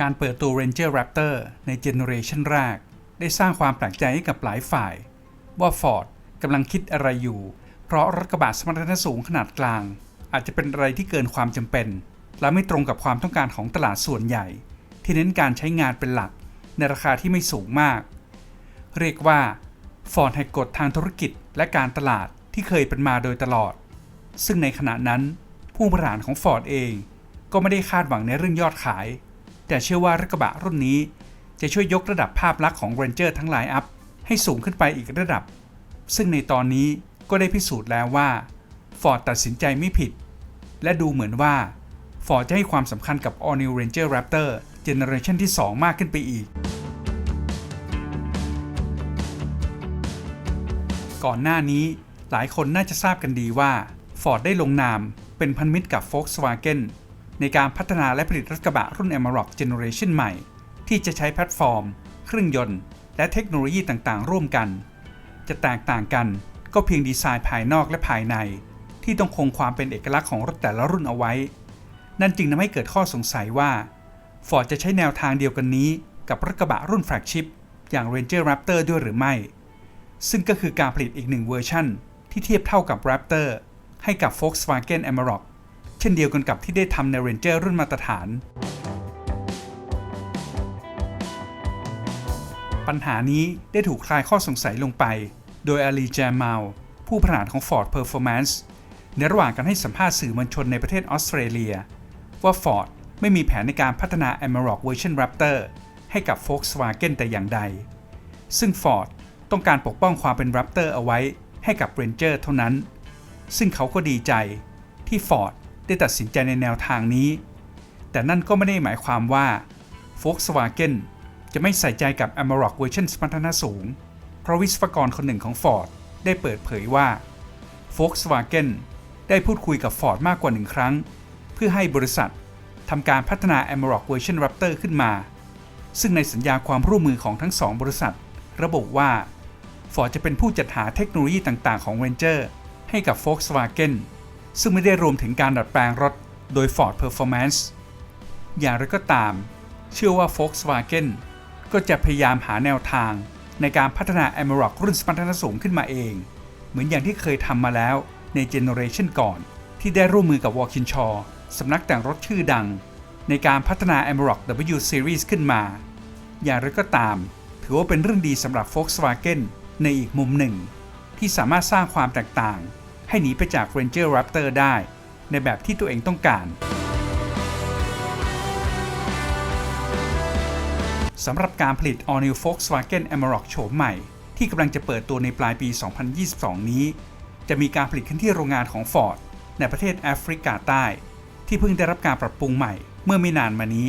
การเปิดตัว Ranger Raptor ในเจเนอเรชันแรก ได้สร้างความแปลกใจให้กับหลายฝ่าย ว่า Ford กำลังคิดอะไรอยู่ เพราะรถกระบะสมรรถนะสูงขนาดกลาง อาจจะเป็นอะไรที่เกินความจำเป็น และไม่ตรงกับความต้องการของตลาดส่วนใหญ่ ที่เน้นการใช้งานเป็นหลัก ในราคาที่ไม่สูงมาก เรียกว่า Ford แหกกฎทางธุรกิจและการตลาดที่เคยเป็นมาโดยตลอด ซึ่งในขณะนั้นผู้บริหารของ Ford เอง ก็ไม่ได้คาดหวังในเรื่องยอดขาย แต่เชื่อว่ารถกระบะรุ่นนี้ จะช่วยยกระดับภาพลักษณ์ของ Ranger ทั้งไลน์อัพให้สูงขึ้นไปอีกระดับ ซึ่งในตอนนี้ก็ได้พิสูจน์แล้วว่า Ford ตัดสินใจไม่ผิด และดูเหมือนว่า Ford จะให้ความสำคัญกับ All New Ranger Raptor เจเนอเรชันที่ 2 มากขึ้นไปอีก ก่อนหน้านี้หลายคนน่าจะทราบกันดีว่า Ford ได้ลงนามเป็นพันธมิตรกับ Volkswagen ในการพัฒนาและผลิตรถกระบะรุ่น Amarok Generation ใหม่ ที่จะใช้แพลตฟอร์ม เครื่องยนต์ และเทคโนโลยีต่างๆ ร่วมกัน จะแตกต่างกันก็เพียงดีไซน์ภายนอกและภายใน ที่ต้องคงความเป็นเอกลักษณ์ของรถแต่ละรุ่นเอาไว้ นั่นจึงทำให้เกิดข้อสงสัยว่า Ford จะใช้แนวทางเดียวกันนี้ กับรถกระบะรุ่นแฟลกชิพอย่าง Ranger Raptor ด้วยหรือไม่ ซึ่งก็คือการผลิตอีกหนึ่งเวอร์ชันที่เทียบเท่ากับ Raptor ให้กับ Volkswagen Amarok ช่นเดียวกันกับที่ได้ทำใน Ranger รุ่นมาตรฐาน ปัญหานี้ได้ถูกคลายข้อสงสัยลงไป โดยอาลีแจมาลผู้ผลิตของ Ford Performance ในระหว่างการให้สัมภาษณ์สื่อมวลชนในประเทศออสเตรเลีย ว่า Ford ไม่มีแผนในการพัฒนา Amarok เวอร์ชัน Raptor ให้กับ Volkswagen แต่อย่างใด ซึ่ง Ford ต้องการปกป้องความเป็น Raptor เอาไว้ให้กับ Ranger เท่านั้น ซึ่งเขาก็ดีใจที่ Ford ได้ตัดสินใจในแนวทางนี้ แต่นั่นก็ไม่ได้หมายความว่า Volkswagen จะไม่ใส่ใจกับ Amarok เวอร์ชันสมรรถนะสูง เพราะวิศวกรคนหนึ่งของ Ford ได้เปิดเผยว่า Volkswagen ได้พูดคุยกับ Ford มากกว่าหนึ่งครั้ง เพื่อให้บริษัททำการพัฒนา Amarok เวอร์ชัน Raptor ขึ้นมา ซึ่งในสัญญาความร่วมมือของทั้งสองบริษัท ระบุว่า Ford จะเป็นผู้จัดหาเทคโนโลยีต่างๆของ Ranger ให้กับ Volkswagen ซึ่งไม่ได้รวมถึงการดัดแปลงรถโดย Ford Performance อย่างไรก็ตาม เชื่อว่า Volkswagen ก็จะพยายามหาแนวทางในการพัฒนา Amarok รุ่นสมรรถนะสูงขึ้นมาเอง เหมือนอย่างที่เคยทำมาแล้วในเจเนอเรชันก่อน ที่ได้ร่วมมือกับ Walkinshaw สำนักแต่งรถชื่อดัง ในการพัฒนา Amarok W Series ขึ้นมา อย่างไรก็ตาม ถือว่าเป็นเรื่องดีสำหรับ Volkswagen ในอีกมุมหนึ่ง ที่สามารถสร้างความแตกต่าง ให้หนีไปจาก Ranger Raptor ได้ ในแบบที่ตัวเองต้องการสำหรับการผลิต All New Volkswagen Amarok โฉมใหม่ ที่กำลังจะเปิดตัวในปลายปี 2022 นี้ จะมีการผลิตขึ้นที่โรงงานของ Ford ในประเทศแอฟริกาใต้ ที่เพิ่งได้รับการปรับปรุงใหม่เมื่อไม่นานมานี้